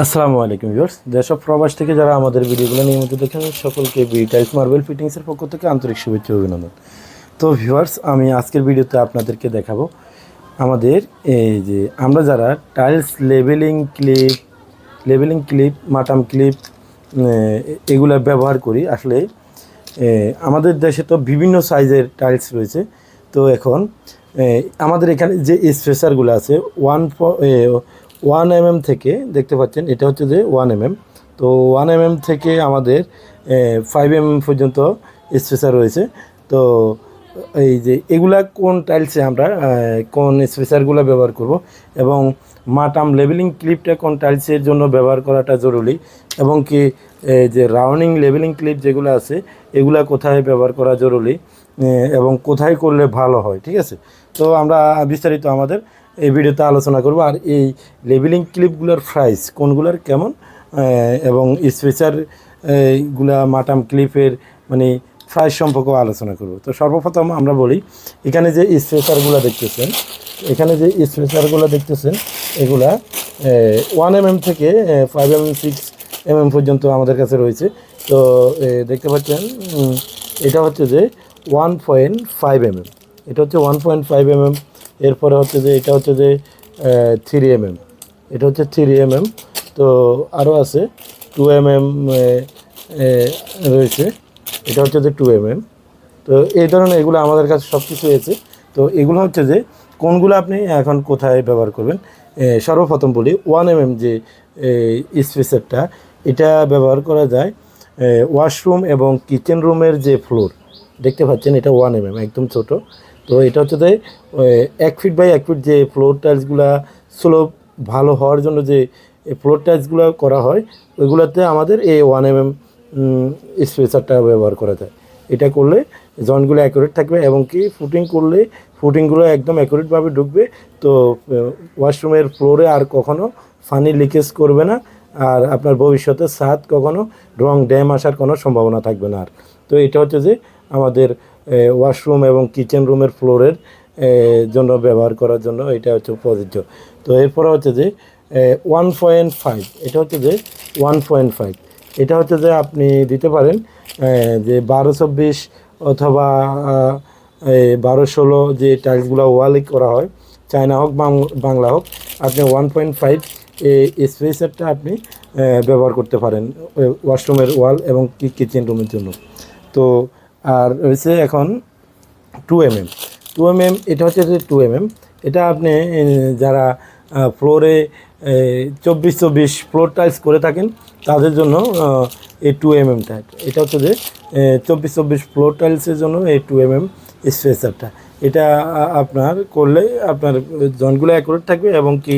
আসসালামু আলাইকুম viewers. Of প্রবাস থেকে যারা আমাদের ভিডিওগুলো নিয়মিত দেখেন, সকলকে বি টাইলস মার্বেল ফিটিংসের পক্ষ থেকে আন্তরিক শুভেচ্ছা অভিনন্দন। তো ভিউয়ার্স, আমি আজকের ভিডিওতে আপনাদেরকে দেখাবো আমাদের এই যে আমরা যারা tiles, labeling clip labeling clip, মাটাম clip এগুলা ব্যবহার করি। আসলে আমাদের দেশে তো বিভিন্ন সাইজের টাইলস রয়েছে। তো এখন আমাদের এখানে যে স্পেসারগুলো আছে, ওয়ান ওয়ান এম এম থেকে দেখতে পাচ্ছেন, এটা হচ্ছে যে ওয়ান এম এম তো ওয়ান এম এম থেকে আমাদের ফাইভ এম এম পর্যন্ত স্পেসার রয়েছে। তো এই যে এগুলা কোন টাইলসে আমরা কোন স্পেসারগুলো ব্যবহার করব এবং মাটাম লেভেলিং ক্লিপটা কোন টাইলসের জন্য ব্যবহার করাটা জরুরি এবং কি যে রাউন্ডিং লেভেলিং ক্লিপ যেগুলো আছে, এগুলা কোথায় ব্যবহার করা জরুরি এবং কোথায় করলে ভালো হয়, ঠিক আছে? তো আমরা বিস্তারিত আমাদের এই ভিডিওতে আলোচনা করব আর এই লেভেলিং ক্লিপগুলোর প্রাইস কোনগুলোর কেমন এবং স্পেসারগুলা মাটাম ক্লিপের মানে প্রাইস সম্পর্কেও আলোচনা করব। তো সর্বপ্রথম আমরা বলি, এখানে যে স্পেসারগুলো দেখতেছেন, এখানে যে স্পেসারগুলো দেখতেছেন, এগুলা ওয়ান এম থেকে ফাইভ এম সিক্স এম পর্যন্ত আমাদের কাছে রয়েছে। তো দেখতে পাচ্ছেন এটা হচ্ছে যে ওয়ান পয়েন্ট ফাইভ এম এটা হচ্ছে ওয়ান পয়েন্ট ফাইভ এম এরপরে হচ্ছে যে, এটা হচ্ছে যে থ্রি এম এম এটা হচ্ছে থ্রি এম এম তো আরও আছে টু এম এম রয়েছে। এটা হচ্ছে যে টু এম এম তো এই ধরনের এগুলো আমাদের কাছে সব কিছু এসে তো এগুলো হচ্ছে যে, কোনগুলো আপনি এখন কোথায় ব্যবহার করবেন? সর্বপ্রথম বলি ওয়ান এম এম যে স্পেসারটা এটা ব্যবহার করা যায় ওয়াশরুম এবং কিচেন রুমের যে ফ্লোর দেখতে পাচ্ছেন, এটা ওয়ান এম এম একদম ছোট। তো এটা হচ্ছে যে এক ফিট বাই এক ফিট যে ফ্লোর টাইলসগুলো স্লো ভালো হওয়ার জন্য যে ফ্লোর টাইলসগুলো করা হয়, ওইগুলোতে আমাদের এই ওয়ান এম এম স্পেসারটা ব্যবহার করা যায়। এটা করলে জয়েন্টগুলো অ্যাকুরেট থাকবে এবং কি ফুটিং করলে ফুটিংগুলো একদম অ্যাকুরেটভাবে ঢুকবে। তো ওয়াশরুমের ফ্লোরে আর কখনো ফানি লিকেজ করবে না আর আপনার ভবিষ্যতে ছাদ কখনো রং ড্যাম আসার কোনো সম্ভাবনা থাকবে না আর। তো এটা হচ্ছে যে আমাদের ওয়াশরুম এবং কিচেন রুমের ফ্লোরের জন্য ব্যবহার করার জন্য এটা হচ্ছে প্রযোজ্য তো এরপরে হচ্ছে যে ওয়ান পয়েন্ট ফাইভ এটা হচ্ছে যে ওয়ান পয়েন্ট ফাইভ এটা হচ্ছে যে আপনি দিতে পারেন যে বারো চব্বিশ অথবা বারো ষোলো যে টাইলসগুলো ওয়ালে করা হয়, চায়না হোক বাংলা হোক, আপনি ওয়ান পয়েন্ট ফাইভ এই স্পেসারটা আপনি ব্যবহার করতে পারেন ওয়াশরুমের ওয়াল এবং কিচেন রুমের জন্য। তো আর রয়েছে এখন two M M two M M এটা হচ্ছে টু এম এম এটা আপনি যারা ফ্লোরে চব্বিশ চব্বিশ ফ্লোর টাইলস করে থাকেন, তাদের জন্য এই টু এম এমটা এটা হচ্ছে যে চব্বিশ চব্বিশ ফ্লোর টাইলসের জন্য এই টু এম এম স্পেসারটা এটা আপনার করলে আপনার জনগুলো অ্যাকুরেট থাকবে এবং কি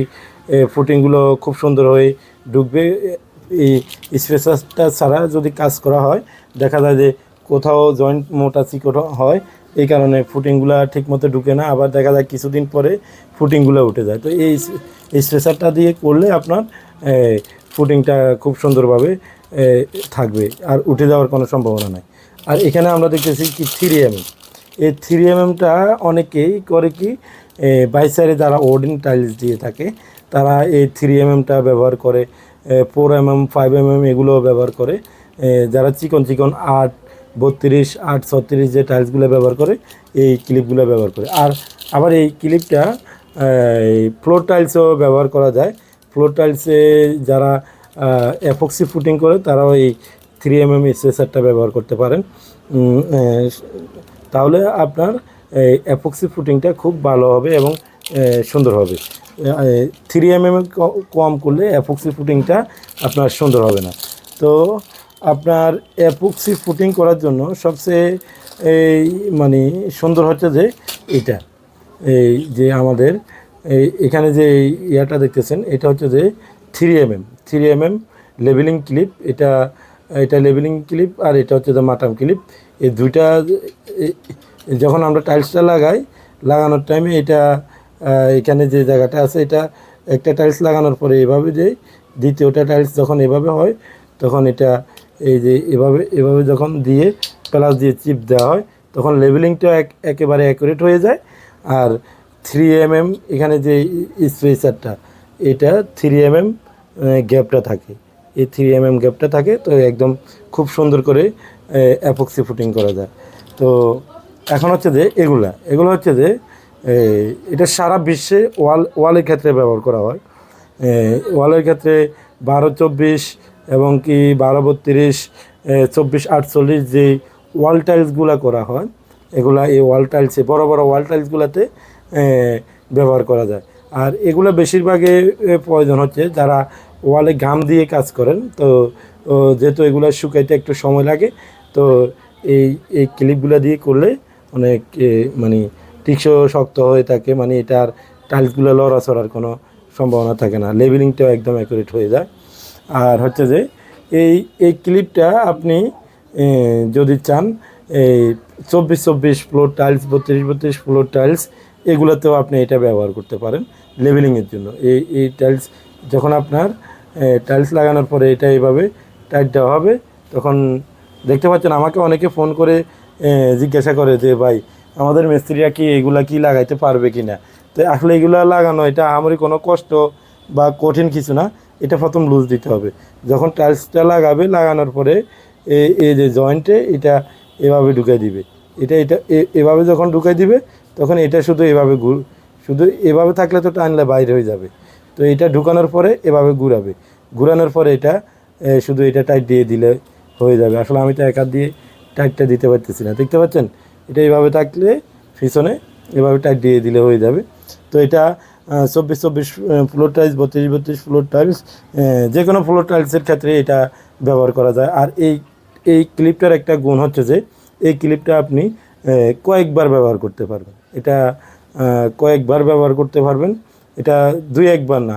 ফুটিংগুলো খুব সুন্দর হয়ে ঢুকবে। এই স্পেসারটা ছাড়া যদি কাজ করা হয়, দেখা যায় যে কোথাও জয়েন্ট মোটা চিকট হয়, এই কারণে ফুটিংগুলো ঠিকমতো ঢুকে না। আবার দেখা যায় কিছুদিন পরে ফুটিংগুলো উঠে যায়। তো এই স্পেসারটা দিয়ে করলে আপনার ফুটিংটা খুব সুন্দরভাবে থাকবে। আর উঠে যাওয়ার কোনো সম্ভাবনা নাই। আর এখানে আমরা দেখতেছি কি থ্রি এম এই থ্রি এম এমটা অনেকেই করে কি বাইসাইডে যারা ওডিন টাইলস দিয়ে থাকে, তারা এই থ্রি এম এমটা ব্যবহার করে four M M five M M এগুলো ব্যবহার করে যারা চিকন চিকন আট বত্রিশ, আট, ছত্রিশ যে টাইলসগুলো ব্যবহার করে, এই ক্লিপগুলো ব্যবহার করে। আর আবার এই ক্লিপটা ফ্লোর টাইলসও ব্যবহার করা যায়। ফ্লোর টাইলসে যারা অ্যাপক্সি ফুটিং করে, তারাও এই থ্রি এম এম স্পেসারটা ব্যবহার করতে পারেন। তাহলে আপনার অ্যাপক্সি ফুটিংটা খুব ভালো হবে এবং সুন্দর হবে। থ্রি এম এম কম করলে অ্যাপক্সি ফুটিংটা আপনার সুন্দর হবে না। তো আপনার অ্যাপক্সি ফুটিং করার জন্য সবচেয়ে এই মানে সুন্দর হচ্ছে যে এটা। এই যে আমাদের, এই এখানে যে ইয়াটা দেখতেছেন, এটা হচ্ছে যে three M M three M M labeling clip এটা এটা লেবেলিং ক্লিপ আর এটা হচ্ছে যে মাটাম ক্লিপ এই দুইটা যখন আমরা টাইলসটা লাগাই, লাগানোর টাইমে এটা এখানে যে জায়গাটা আছে, এটা একটা টাইলস লাগানোর পরে এভাবে যে দ্বিতীয়টা টাইলস যখন এভাবে হয়, তখন এটা এই যে এভাবে এভাবে যখন দিয়ে প্লাস দিয়ে চিপ দেওয়া হয়, তখন লেবেলিংটা এক, একেবারে অ্যাকুরেট হয়ে যায়। আর থ্রি এম এম এখানে যে স্পেসারটা এটা থ্রি এম এম গ্যাপটা থাকে। এই থ্রি এম এম গ্যাপটা থাকে, তো একদম খুব সুন্দর করে অ্যাপক্সি ফুটিং করা যায়। তো এখন হচ্ছে যে এগুলা, এগুলো হচ্ছে যে এটা সারা বিশ্বে ওয়াল ওয়ালের ক্ষেত্রে ব্যবহার করা হয়। ওয়ালের ক্ষেত্রে বারো, চব্বিশ এবং কি বারো, বত্রিশ চব্বিশ, আটচল্লিশ যে ওয়াল টাইলসগুলো করা হয়, এগুলা এই ওয়াল টাইলসে, বড় বড় ওয়াল টাইলসগুলোতে ব্যবহার করা যায়। আর এগুলো বেশিরভাগে প্রয়োজন হচ্ছে যারা ওয়ালে ঘাম দিয়ে কাজ করেন, তো যেহেতু এগুলো শুকাইতে একটু সময় লাগে, তো এই এই ক্লিপগুলো দিয়ে করলে অনেক মানে টিকসো শক্ত হয়ে থাকে মানে এটার টাইলসগুলো লড়াচড়ার কোনো সম্ভাবনা থাকে না। লেবেলিংটাও একদম অ্যাকুরেট হয়ে যায়। আর হচ্ছে যে এই এই ক্লিপটা আপনি যদি চান, এই চব্বিশ চব্বিশ ফ্লোর টাইলস বত্রিশ বত্রিশ ফ্লোর টাইলস এগুলোতেও আপনি এটা ব্যবহার করতে পারেন লেভেলিংয়ের জন্য। এই এই টাইলস যখন আপনার টাইলস লাগানোর পরে এটা এইভাবে টাইট দেওয়া হবে, তখন দেখতে পাচ্ছেন আমাকে অনেকে ফোন করে জিজ্ঞাসা করে যে, ভাই, আমাদের মিস্ত্রিরা কি এগুলা কি লাগাইতে পারবে কি না তো আসলে এগুলো লাগানো এটা আমারই কোনো কষ্ট বা কঠিন কিছু না। এটা প্রথম লুজ দিতে হবে। যখন টাইলসটা লাগাবে, লাগানোর পরে এই এই যে জয়েন্টে এটা এভাবে ঢুকাই দিবে। এটা এটা এভাবে যখন ঢুকাই দিবে, তখন এটা শুধু এভাবে ঘুর, শুধু এভাবে থাকলে তো টানলে বাইরে হয়ে যাবে। তো এটা ঢুকানোর পরে এভাবে ঘুরাবে। ঘুরানোর পরে এটা শুধু এটা টাইট দিয়ে দিলে হয়ে যাবে। আসলে আমি তো এক দিয়ে টাইটটা দিতে পারতেছি না। দেখতে পাচ্ছেন? এটা এভাবে থাকলে পিছনে এভাবে টাইট দিয়ে দিলে হয়ে যাবে। তো এটা চব্বিশ চব্বিশ ফ্লোর টাইলস বত্রিশ বত্রিশ ফ্লোর টাইলস যে কোনো ফ্লোর টাইলসের ক্ষেত্রে এটা ব্যবহার করা যায়। আর এই এই ক্লিপটার একটা গুণ হচ্ছে যে, এই ক্লিপটা আপনি কয়েকবার ব্যবহার করতে পারবেন। এটা কয়েকবার ব্যবহার করতে পারবেন। এটা দুই, একবার না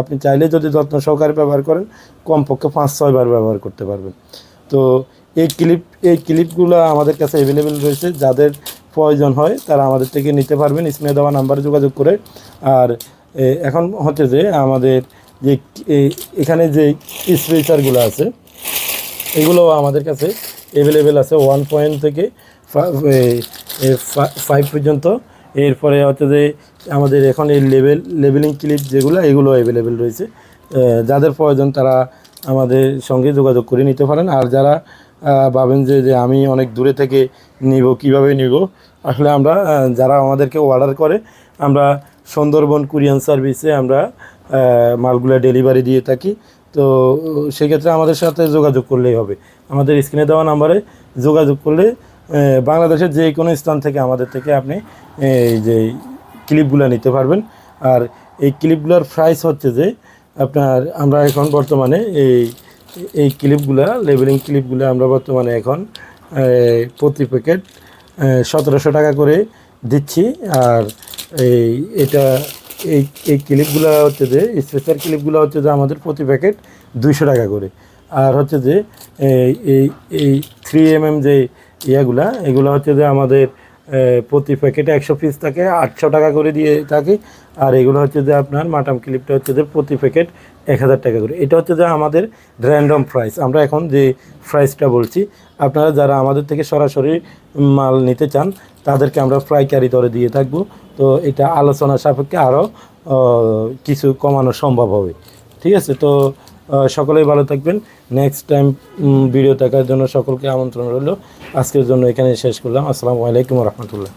আপনি চাইলে যদি যত্ন সহকারে ব্যবহার করেন, কমপক্ষে পাঁচ ছয়বার ব্যবহার করতে পারবেন। তো এই ক্লিপ এই ক্লিপগুলো আমাদের কাছে অ্যাভেলেবেল রয়েছে। যাদের প্রয়োজন হয়, তারা আমাদের থেকে নিতে পারবেন। স্ক্রিনে দেওয়া নাম্বারে যোগাযোগ করে। আর এখন হচ্ছে যে আমাদের যে এখানে যে স্পেসারগুলো আছে এগুলো আমাদের কাছে অ্যাভেলেবেল আছে ওয়ান পয়েন্ট থেকে ফাইভ পর্যন্ত। এরপরে হচ্ছে যে আমাদের এখন এই লেভেল লেভেলিং ক্লিপ যেগুলো, এগুলো অ্যাভেলেবেল রয়েছে। যাদের প্রয়োজন তারা আমাদের সঙ্গে যোগাযোগ করে নিতে পারেন। আর যারা ভাবেন যে যে আমি অনেক দূরে থেকে নিব, কীভাবে নিব আসলে আমরা যারা আমাদেরকে অর্ডার করে, আমরা সুন্দরবন কুরিয়ান সার্ভিসে আমরা মালগুলা ডেলিভারি দিয়ে থাকি। তো সেক্ষেত্রে আমাদের সাথে যোগাযোগ করলেই হবে। আমাদের স্ক্রিনে দেওয়া নাম্বারে যোগাযোগ করলে বাংলাদেশের যে কোনো স্থান থেকে আমাদের থেকে আপনি, এই যে ক্লিপগুলো নিতে পারবেন। আর এই ক্লিপগুলোর প্রাইস হচ্ছে যে, আপনার আমরা এখন বর্তমানে এই এই ক্লিপগুলা লেবেলিং ক্লিপগুলো আমরা বর্তমানে এখন প্রতি প্যাকেট সতেরোশো টাকা করে দিচ্ছি। আর এই, এটা, এই এই ক্লিপগুলো হচ্ছে যে স্পেশাল ক্লিপগুলো হচ্ছে যে আমাদের প্রতি প্যাকেট দুইশো টাকা করে। আর হচ্ছে যে, এই এই থ্রি এম এম যে ইয়াগুলা, এগুলো হচ্ছে যে আমাদের প্রতি প্যাকেটে একশো পিস থাকে, আটশো টাকা করে দিয়ে থাকি। আর এগুলো হচ্ছে যে আপনার মাটাম ক্লিপটা হচ্ছে যে প্রতি প্যাকেট এক হাজার টাকা করে। এটা হচ্ছে যে আমাদের র্যান্ডম প্রাইস আমরা এখন যে প্রাইসটা বলছি, আপনারা যারা আমাদের থেকে সরাসরি মাল নিতে চান, তাদেরকে আমরা পাইকারি দরে দিয়ে থাকব। তো এটা আলোচনা সাপেক্ষে আরও কিছু কমানো সম্ভব হবে। ঠিক আছে? তো সকলেই ভালো থাকবেন। নেক্সট টাইম ভিডিও দেখার জন্য সকলকে আমন্ত্রণ রইল। আজকের জন্য এখানে শেষ করলাম। আসসালামু আলাইকুম রহমতুল্লাহ।